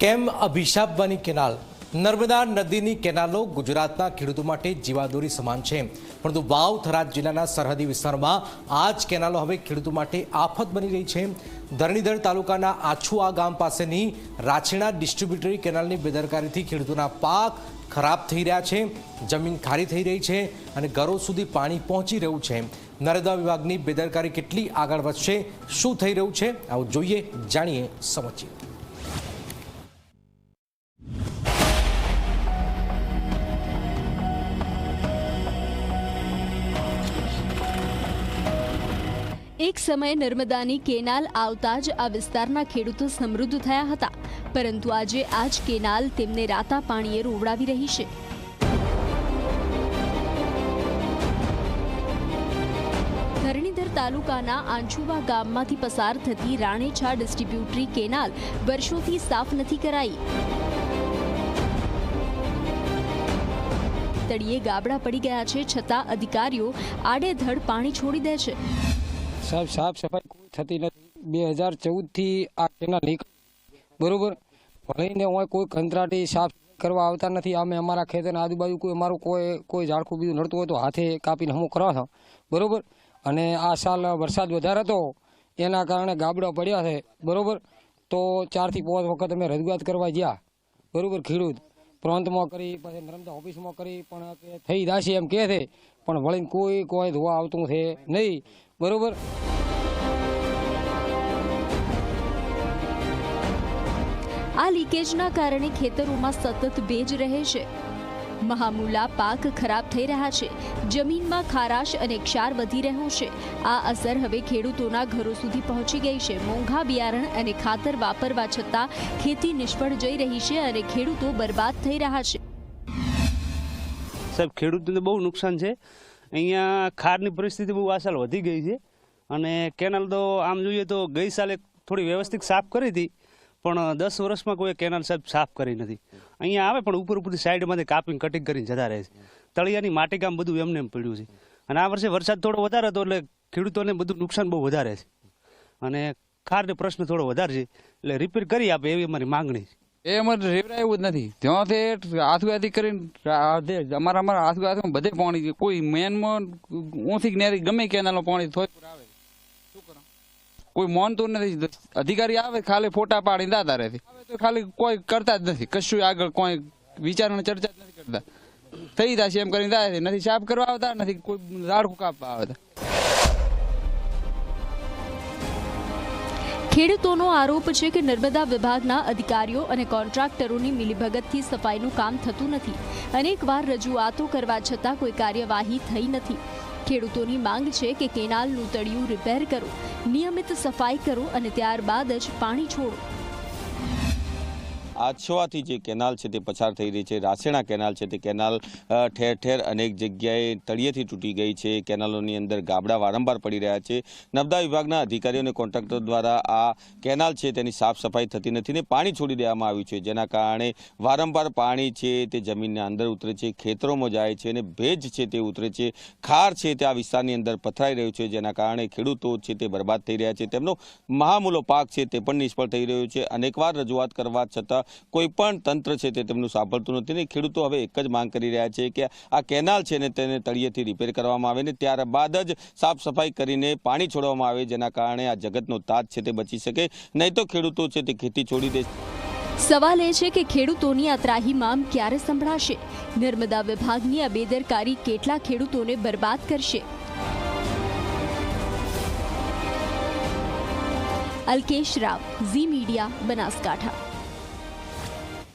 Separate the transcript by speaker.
Speaker 1: કેમ અભિશાપ બની કેનાલ? નર્મદા નદીની કેનાલો ગુજરાતના ખેડૂતો માટે જીવાદોરી સમાન છે. પરંતુ વાવ થરાદ જિલ્લાના સરહદી વિસ્તારમાં આ જ કેનાલો હવે ખેડૂતો માટે આફત બની રહી છે. ધરણીધર તાલુકાના આછુઆ ગામ પાસેની રાછીણા ડિસ્ટ્રીબ્યુટરી કેનાલની બેદરકારીથી ખેડૂતોના પાક ખરાબ થઈ રહ્યા છે, જમીન ખારી થઈ રહી છે અને ઘરો સુધી પાણી પહોંચી રહ્યું છે. નર્મદા વિભાગની બેદરકારી કેટલી આગળ વધશે, શું થઈ રહ્યું છે? આવું જોઈએ, જાણીએ સમજીએ.
Speaker 2: એક સમયે નર્મદાની કેનાલ આવતા જ આ વિસ્તારના ખેડૂતો સમૃદ્ધ થયા હતા. પરંતુ આજે આ જ કેનાલ તેમને રાતા પાણીએ રોવડાવી રહી છે. ધરણીધર તાલુકાના આંછુવા ગામમાંથી પસાર થતી રાણેછા ડિસ્ટ્રીબ્યુટરી કેનાલ વર્ષોથી સાફ નથી કરાઈ. તળિયે ગાબડા પડી ગયા છે છતાં અધિકારીઓ આડેધડ પાણી છોડી દે છે.
Speaker 3: સાહેબ સાફ સફાઈ કોઈ થતી નથી. બે હજાર ચૌદથી આ કેનાલ લીક. બરોબર? ભણીને હોય કોઈ કંત્રાટી સાફ કરવા આવતા નથી. અમે અમારા ખેતરના આજુબાજુ કોઈ અમારું કોઈ કોઈ ઝાડખું બીજું નડતું હોય તો હાથે કાપીને હમું કરવા છો બરાબર? અને આ સાલ વરસાદ વધારે હતો. એના કારણે ગાબડા પડ્યા છે. બરાબર? તો ચારથી પાંચ વખત અમે રજૂઆત કરવા ગયા બરાબર? ખેડૂત. પ્રાંતમાં કરી, પછી નર્મદા ઓફિસમાં કરી, પણ થઈ જશે એમ કહે છે. પણ વળીને કોઈ કોઈ ધોવા આવતું છે નહીં. બરોબર?
Speaker 2: આ લીકેજના કારણે ખેતરોમાં સતત ભેજ રહે છે. મહામૂલા પાક ખરાબ થઈ રહ્યા છે. જમીનમાં ખારાશ અને ક્ષાર વધી રહ્યો છે. આ અસર હવે ખેડૂતોના ઘરો સુધી પહોંચી ગઈ છે. મોંઘા બિયારણ અને ખાતર વાપરવા છતાં ખેતી નિષ્ફળ જઈ રહી છે અને ખેડૂતો બરબાદ થઈ રહ્યા છે.
Speaker 4: સાહેબ ખેડૂતોને બહુ નુકસાન છે. અહીંયા ખારની પરિસ્થિતિ બહુ આ વધી ગઈ છે. અને કેનાલ તો આમ જોઈએ તો ગઈ સાલે થોડી વ્યવસ્થિત સાફ કરી હતી, પણ દસ વર્ષમાં કોઈ કેનાલ સાહેબ સાફ કરી નથી. અહીંયા આવે પણ ઉપર ઉપરથી સાઈડમાંથી કાપીને કટિંગ કરીને જતા રહે છે. તળિયાની માટી કામ બધું એમને એમ પડ્યું છે. અને આ વર્ષે વરસાદ થોડો વધારે હતો એટલે ખેડૂતોને બધું નુકસાન બહુ વધારે છે. અને ખારનો પ્રશ્ન થોડો વધારે છે, એટલે રિપેર કરી આપે એવી અમારી માંગણી છે.
Speaker 5: એ અમારે રેવરાય જ નથી. ત્યાંથી આથુઆથી કરીને અમારા અમારા આથુઆથી બધે પાણી. કોઈ મેનમાં ઊંથી નેરી ગમે કેનાલમાં પાણી થોડી આવે. શું કરો? કોઈ માનતું નથી. અધિકારી આવે, ખાલી ફોટા પાડીને દાતા રહે ખાલી કોઈ કરતા જ નથી. કશું આગળ કોઈ વિચારણ ચર્ચા જ નથી કરતા. થઈ જશે એમ કરીને દાતા નથી સાફ કરવા આવતા, નથી કોઈ ઝાડકું કાપવા આવતા.
Speaker 2: ખેડૂતોનો આરોપ છે કે નર્મદા વિભાગના અધિકારીઓ અને કોન્ટ્રાક્ટરોની મિલીભગતથી સફાઈનું કામ થતું નથી. અનેકવાર રજૂઆતો કરવા છતાં કોઈ કાર્યવાહી થઈ નથી. ખેડૂતોની માંગ છે કે કેનાલનું તળિયું રિપેર કરો, નિયમિત સફાઈ કરો અને ત્યારબાદ જ પાણી છોડો.
Speaker 6: આછવાથી જે કેનાલ છે તે પસાર થઈ રહી છે. રાસેણા કેનાલ છે તે કેનાલ ઠેર ઠેર અનેક જગ્યાએ તળિયેથી તૂટી ગઈ છે. કેનાલોની અંદર ગાબડા વારંવાર પડી રહ્યા છે. નર્મદા વિભાગના અધિકારીઓ અને કોન્ટ્રાક્ટર દ્વારા આ કેનાલ છે તેની સાફ સફાઈ થતી નથી ને પાણી છોડી દેવામાં આવ્યું છે. જેના કારણે વારંવાર પાણી છે તે જમીનના અંદર ઉતરે છે, ખેતરોમાં જાય છે અને ભેજ છે તે ઉતરે છે. ખાર છે તે આ વિસ્તારની અંદર પથરાઈ રહ્યું છે. જેના કારણે ખેડૂતો છે તે બરબાદ થઈ રહ્યા છે. તેમનો મહામૂલો પાક છે તે પણ નિષ્ફળ થઈ રહ્યો છે. અનેકવાર રજૂઆત કરવા છતાં કોઈ પણ તંત્ર છે તે તેમનું સાંભળતું નથી ને ખેડૂતો હવે એક જ માંગ કરી રહ્યા છે કે આ કેનાલ છે ને તેને તળિયેથી રિપેર કરવામાં આવે ને ત્યારબાદ જ સાફ કરીને પાણી છોડવામાં આવે જેના કારણે આ જગતનો તાજ છે તે બચી શકે. નહીં તો ખેડૂતો છે તે ખેતી છોડી દે.
Speaker 2: સવાલ એ છે કે ખેડૂતોની આ ત્રાહીમામ ક્યારે સંભળાશે? નર્મદા વિભાગની આ બેદરકારી કેટલા ખેડૂતોને બરબાદ કરશે? Alkesh Rao, Zee Media, Banaskantha.